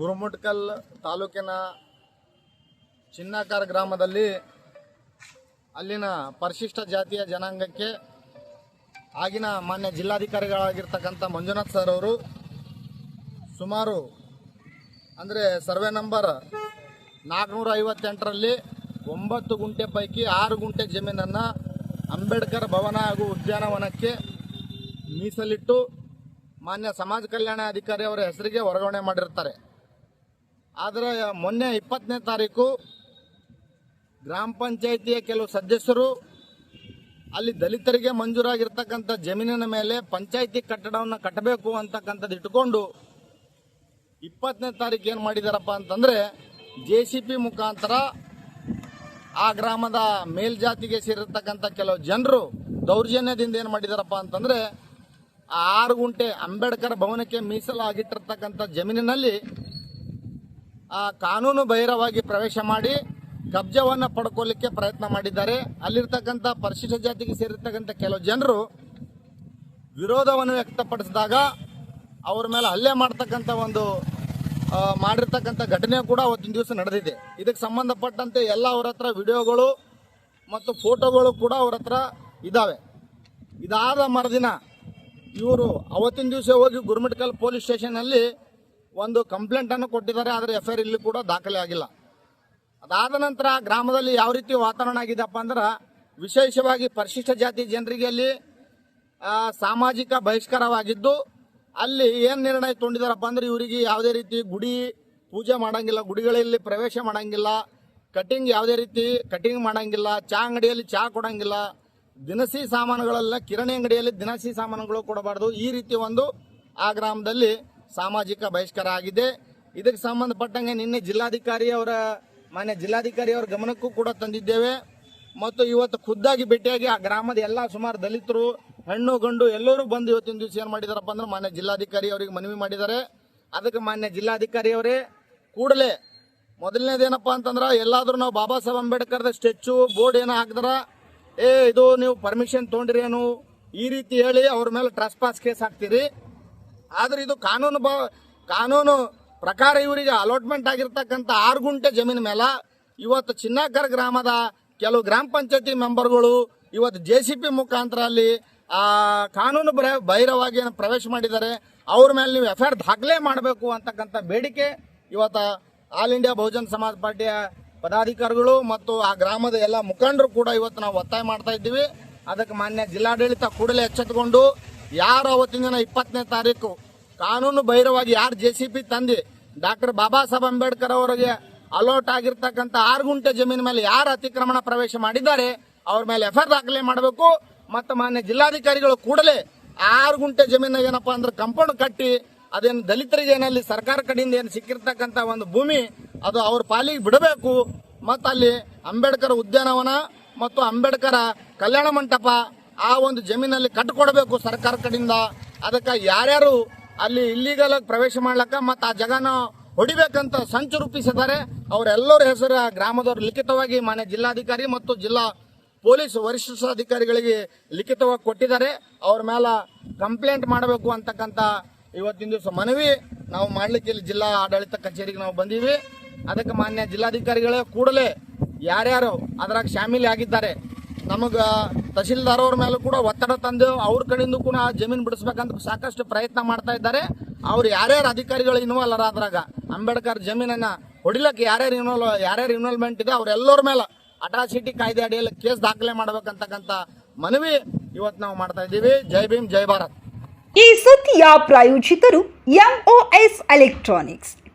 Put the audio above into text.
ಗುರುಮುಟ್ಕಲ್ ತಾಲೂಕಿನ ಚಿನ್ನಾಕಾರ ಗ್ರಾಮದಲ್ಲಿ ಅಲ್ಲಿನ ಪರಿಶಿಷ್ಟ ಜಾತಿಯ ಜನಾಂಗಕ್ಕೆ ಆಗಿನ ಮಾನ್ಯ ಜಿಲ್ಲಾಧಿಕಾರಿಗಳಾಗಿರ್ತಕ್ಕಂಥ ಮಂಜುನಾಥ್ ಸರ್ ಅವರು ಸುಮಾರು ಅಂದರೆ ಸರ್ವೆ ನಂಬರ್ ನಾಲ್ಕುನೂರ ಐವತ್ತೆಂಟರಲ್ಲಿ ಒಂಬತ್ತು ಗುಂಟೆ ಪೈಕಿ ಆರು ಗುಂಟೆ ಜಮೀನನ್ನು ಅಂಬೇಡ್ಕರ್ ಭವನ ಹಾಗೂ ಉದ್ಯಾನವನಕ್ಕೆ ಮೀಸಲಿಟ್ಟು ಮಾನ್ಯ ಸಮಾಜ ಕಲ್ಯಾಣ ಅಧಿಕಾರಿ ಅವರ ಹೆಸರಿಗೆ ವರ್ಗಾವಣೆ ಮಾಡಿರ್ತಾರೆ. ಆದರೆ ಮೊನ್ನೆ ಇಪ್ಪತ್ತನೇ ತಾರೀಕು ಗ್ರಾಮ ಪಂಚಾಯಿತಿಯ ಕೆಲವು ಸದಸ್ಯರು ಅಲ್ಲಿ ದಲಿತರಿಗೆ ಮಂಜೂರಾಗಿರ್ತಕ್ಕಂಥ ಜಮೀನಿನ ಮೇಲೆ ಪಂಚಾಯಿತಿ ಕಟ್ಟಡವನ್ನು ಕಟ್ಟಬೇಕು ಅಂತಕ್ಕಂಥದ್ದು ಇಟ್ಟುಕೊಂಡು ಇಪ್ಪತ್ತನೇ ತಾರೀಕು ಏನು ಮಾಡಿದಾರಪ್ಪ ಅಂತಂದರೆ ಜೆ ಸಿ ಪಿ ಮುಖಾಂತರ ಆ ಗ್ರಾಮದ ಮೇಲ್ಜಾತಿಗೆ ಸೇರಿರ್ತಕ್ಕಂಥ ಕೆಲವು ಜನರು ದೌರ್ಜನ್ಯದಿಂದ ಏನು ಮಾಡಿದಾರಪ್ಪ ಅಂತಂದರೆ ಆ ಆರು ಗುಂಟೆ ಅಂಬೇಡ್ಕರ್ ಭವನಕ್ಕೆ ಮೀಸಲಾಗಿಟ್ಟಿರ್ತಕ್ಕಂಥ ಜಮೀನಿನಲ್ಲಿ ಕಾನೂನು ಬಹಿರವಾಗಿ ಪ್ರವೇಶ ಮಾಡಿ ಕಬ್ಜವನ್ನು ಪಡ್ಕೊಳ್ಳಿಕ್ಕೆ ಪ್ರಯತ್ನ ಮಾಡಿದ್ದಾರೆ. ಅಲ್ಲಿರ್ತಕ್ಕಂಥ ಪರಿಶಿಷ್ಟ ಜಾತಿಗೆ ಸೇರಿರ್ತಕ್ಕಂಥ ಕೆಲವು ಜನರು ವಿರೋಧವನ್ನು ವ್ಯಕ್ತಪಡಿಸಿದಾಗ ಅವ್ರ ಮೇಲೆ ಹಲ್ಲೆ ಮಾಡ್ತಕ್ಕಂಥ ಒಂದು ಆ, ಮಾಡಿರ್ತಕ್ಕಂಥ ಘಟನೆ ಕೂಡ ಅವತ್ತಿನ ದಿವಸ ನಡೆದಿದೆ. ಇದಕ್ಕೆ ಸಂಬಂಧಪಟ್ಟಂತೆ ಎಲ್ಲ ಅವ್ರ ಹತ್ರ ವಿಡಿಯೋಗಳು ಮತ್ತು ಫೋಟೋಗಳು ಕೂಡ ಅವ್ರ ಹತ್ರ ಇದ್ದಾವೆ ಇದಾದ ಮರುದಿನ ಇವರು ಅವತ್ತಿನ ದಿವಸ ಹೋಗಿ ಗುರುಮಿಟ್ಕಲ್ ಪೊಲೀಸ್ ಸ್ಟೇಷನ್ನಲ್ಲಿ ಒಂದು ಕಂಪ್ಲೇಂಟ್ ಅನ್ನು ಕೊಟ್ಟಿದ್ದಾರೆ, ಆದರೆ ಎಫ್ ಐ ಇಲ್ಲಿ ಕೂಡ ದಾಖಲೆ ಆಗಿಲ್ಲ. ಅದಾದ ನಂತರ ಗ್ರಾಮದಲ್ಲಿ ಯಾವ ರೀತಿ ವಾತಾವರಣ ಆಗಿದೆಪ್ಪ ಅಂದ್ರೆ, ವಿಶೇಷವಾಗಿ ಪರಿಶಿಷ್ಟ ಜಾತಿ ಜನರಿಗೆ ಅಲ್ಲಿ ಸಾಮಾಜಿಕ ಬಹಿಷ್ಕಾರವಾಗಿದ್ದು, ಅಲ್ಲಿ ಏನು ನಿರ್ಣಯ ತೊಂಡಿದಾರಪ್ಪ ಅಂದ್ರೆ, ಇವರಿಗೆ ಯಾವುದೇ ರೀತಿ ಗುಡಿ ಪೂಜೆ ಮಾಡಂಗಿಲ್ಲ, ಗುಡಿಗಳಲ್ಲಿ ಪ್ರವೇಶ ಮಾಡಂಗಿಲ್ಲ ಕಟಿಂಗ್ ಯಾವುದೇ ರೀತಿ ಕಟಿಂಗ್ ಮಾಡಂಗಿಲ್ಲ ಚಾ ಅಂಗಡಿಯಲ್ಲಿ ಚಾ ಕೊಡಂಗಿಲ್ಲ, ದಿನಸಿ ಸಾಮಾನುಗಳೆಲ್ಲ, ಕಿರಣಿ ಅಂಗಡಿಯಲ್ಲಿ ದಿನಸಿ ಸಾಮಾನುಗಳು ಕೊಡಬಾರ್ದು, ಈ ರೀತಿ ಒಂದು ಆ ಗ್ರಾಮದಲ್ಲಿ ಸಾಮಾಜಿಕ ಬಹಿಷ್ಕಾರ ಆಗಿದೆ. ಇದಕ್ಕೆ ಸಂಬಂಧಪಟ್ಟಂಗೆ ನಿನ್ನೆ ಜಿಲ್ಲಾಧಿಕಾರಿ ಅವರ, ಮಾನ್ಯ ಜಿಲ್ಲಾಧಿಕಾರಿ ಅವರ ಗಮನಕ್ಕೂ ಕೂಡ ತಂದಿದ್ದೇವೆ. ಮತ್ತು ಇವತ್ತು ಖುದ್ದಾಗಿ ಭೇಟಿಯಾಗಿ ಆ ಗ್ರಾಮದ ಎಲ್ಲ ಸುಮಾರು ದಲಿತರು, ಹೆಣ್ಣು, ಗಂಡು ಎಲ್ಲರೂ ಬಂದು ಇವತ್ತಿನ ದಿವಸ ಏನು ಮಾಡಿದಾರಪ್ಪ ಅಂದ್ರೆ ಮಾನ್ಯ ಜಿಲ್ಲಾಧಿಕಾರಿ ಅವರಿಗೆ ಮನವಿ ಮಾಡಿದ್ದಾರೆ. ಅದಕ್ಕೆ ಮಾನ್ಯ ಜಿಲ್ಲಾಧಿಕಾರಿ ಅವರೇ, ಕೂಡಲೇ ಮೊದಲನೇದೇನಪ್ಪ ಅಂತಂದ್ರೆ ಎಲ್ಲಾದರೂ ನಾವು ಬಾಬಾ ಸಾಹೇಬ್ ಅಂಬೇಡ್ಕರ್ದ ಸ್ಟ್ಯಾಚು ಬೋರ್ಡ್ ಏನೋ ಹಾಕಿದ್ರ. ಏ, ಇದು ನೀವು ಪರ್ಮಿಷನ್ ತೊಗೊಂಡಿರೇನು? ಈ ರೀತಿ ಹೇಳಿ ಅವ್ರ ಮೇಲೆ ಟ್ರಾಸ್ಪಾಸ್ ಕೇಸ್ ಹಾಕ್ತೀರಿ. ಆದ್ರೆ ಇದು ಕಾನೂನು ಕಾನೂನು ಪ್ರಕಾರ ಇವರಿಗೆ ಅಲಾಟ್ಮೆಂಟ್ ಆಗಿರ್ತಕ್ಕಂಥ ಆರು ಗುಂಟೆ ಜಮೀನು ಮೇಲೆ ಇವತ್ತು ಚಿನ್ನಾಕರ್ ಗ್ರಾಮದ ಕೆಲವು ಗ್ರಾಮ ಪಂಚಾಯತಿ ಮೆಂಬರ್ಗಳು ಇವತ್ತು ಜೆ ಸಿ ಪಿ ಮುಖಾಂತರ ಅಲ್ಲಿ, ಆ, ಕಾನೂನು ಬಹಿರವಾಗಿ ಏನು ಪ್ರವೇಶ ಮಾಡಿದ್ದಾರೆ. ಅವ್ರ ಮೇಲೆ ನೀವು ಎಫ್ ಐ ಆರ್ ದಾಖಲೆ ಮಾಡಬೇಕು ಅಂತಕ್ಕಂಥ ಬೇಡಿಕೆ ಇವತ್ತು ಆಲ್ ಇಂಡಿಯಾ ಬಹುಜನ ಸಮಾಜ ಪಾರ್ಟಿಯ ಪದಾಧಿಕಾರಿಗಳು ಮತ್ತು ಆ ಗ್ರಾಮದ ಎಲ್ಲ ಮುಖಂಡರು ಕೂಡ ಇವತ್ತು ನಾವು ಒತ್ತಾಯ ಮಾಡ್ತಾ ಇದ್ದೀವಿ. ಅದಕ್ಕೆ ಮಾನ್ಯ ಜಿಲ್ಲಾಡಳಿತ ಕೂಡಲೇ ಎಚ್ಚೆತ್ತುಕೊಂಡು ಯಾರು ಅವತ್ತಿನ ದಿನ ಇಪ್ಪತ್ತನೇ ತಾರೀಕು? ಕಾನೂನು ಬಹಿರವಾಗಿ ಯಾರು ಜೆ ಸಿ ಪಿ ತಂದು? ಡಾಕ್ಟರ್ ಬಾಬಾ ಸಾಹೇಬ್ ಅಂಬೇಡ್ಕರ್ ಅವರಿಗೆ ಅಲೋಟ್ ಆಗಿರ್ತಕ್ಕಂಥ ಆರು ಗುಂಟೆ ಜಮೀನು ಮೇಲೆ ಯಾರು ಅತಿಕ್ರಮಣ ಪ್ರವೇಶ ಮಾಡಿದ್ದಾರೆ, ಅವ್ರ ಮೇಲೆ ಎಫ್ ದಾಖಲೆ ಮಾಡಬೇಕು. ಮತ್ತು ಮಾನ್ಯ ಜಿಲ್ಲಾಧಿಕಾರಿಗಳು ಕೂಡಲೇ ಆರು ಗುಂಟೆ ಜಮೀನು ಏನಪ್ಪಾ ಅಂದ್ರೆ ಕಂಪೌಂಡ್ ಕಟ್ಟಿ, ಅದೇನು ದಲಿತರಿಗೆ ಏನಲ್ಲಿ ಸರ್ಕಾರ ಕಡೆಯಿಂದ ಏನು ಸಿಕ್ಕಿರ್ತಕ್ಕಂಥ ಒಂದು ಭೂಮಿ, ಅದು ಅವ್ರ ಪಾಲಿಗೆ ಬಿಡಬೇಕು. ಮತ್ತು ಅಲ್ಲಿ ಅಂಬೇಡ್ಕರ್ ಉದ್ಯಾನವನ ಮತ್ತು ಅಂಬೇಡ್ಕರ ಕಲ್ಯಾಣ ಮಂಟಪ ಆ ಒಂದು ಜಮೀನಲ್ಲಿ ಕಟ್ಟಿಕೊಡಬೇಕು ಸರ್ಕಾರ ಕಡೆಯಿಂದ. ಅದಕ್ಕೆ ಯಾರ್ಯಾರು ಅಲ್ಲಿ ಇಲ್ಲಿಗಲ್ ಪ್ರವೇಶ ಮಾಡ್ಲಕ್ಕ ಮತ್ತು ಆ ಜಗನ ಹೊಡಿಬೇಕಂತ ಸಂಚು ರೂಪಿಸಿದ್ದಾರೆ. ಅವರೆಲ್ಲರ ಹೆಸರು ಆ ಗ್ರಾಮದವರು ಲಿಖಿತವಾಗಿ ಮಾನ್ಯ ಜಿಲ್ಲಾಧಿಕಾರಿ ಮತ್ತು ಜಿಲ್ಲಾ ಪೊಲೀಸ್ ವರಿಷ್ಠಾಧಿಕಾರಿಗಳಿಗೆ ಲಿಖಿತವಾಗಿ ಕೊಟ್ಟಿದ್ದಾರೆ. ಅವ್ರ ಮೇಲೆ ಕಂಪ್ಲೇಂಟ್ ಮಾಡಬೇಕು ಅಂತಕ್ಕಂಥ ಇವತ್ತಿನ ದಿವಸ ಮನವಿ ನಾವು ಮಾಡ್ಲಿಕ್ಕೆ ಇಲ್ಲಿ ಜಿಲ್ಲಾ ಆಡಳಿತ ಕಚೇರಿಗೆ ನಾವು ಬಂದೀವಿ ಅದಕ್ಕೆ ಮಾನ್ಯ ಜಿಲ್ಲಾಧಿಕಾರಿಗಳೇ ಕೂಡಲೇ ಯಾರ್ಯಾರು ಅದರಾಗ ಶಾಮೀಲಿ ಆಗಿದ್ದಾರೆ ನಮಗ ತಹಶೀಲ್ದಾರ್ ಅವ್ರ ಮೇಲೂ ಕೂಡ ಒತ್ತಡ ತಂದು ಅವ್ರ ಕಡೆಯಿಂದ ಕೂಡ ಆ ಜಮೀನು ಬಿಡಿಸ್ಬೇಕಂತ ಸಾಕಷ್ಟು ಪ್ರಯತ್ನ ಮಾಡ್ತಾ ಇದ್ದಾರೆ. ಅವ್ರು ಯಾರ್ಯಾರು ಅಧಿಕಾರಿಗಳು ಇನ್ವಾಲ್ವ್ ಅದ್ರಾಗ? ಅಂಬೇಡ್ಕರ್ ಜಮೀನನ್ನ ಹೊಡಿಲಕ್ಕೆ ಯಾರ್ಯಾರು ಇನ್ವಾಲ್ವ್ ಯಾರ್ಯಾರು ಇನ್ವಾಲ್ವ್ಮೆಂಟ್ ಇದೆ ಅವ್ರೆಲ್ಲರ ಮೇಲೆ ಅಟ್ರಾಸಿಟಿ ಕಾಯ್ದೆ ಅಡಿಯಲ್ಲಿ ಕೇಸ್ ದಾಖಲೆ ಮಾಡ್ಬೇಕಂತಕ್ಕಂಥ ಮನವಿ ಇವತ್ತು ನಾವು ಮಾಡ್ತಾ ಇದ್ದೀವಿ. ಜೈ ಭೀಮ್, ಜೈ ಭಾರತ್. ಈ ಸುದ್ದಿಯ ಪ್ರಾಯೋಜಿತರು MOS electronics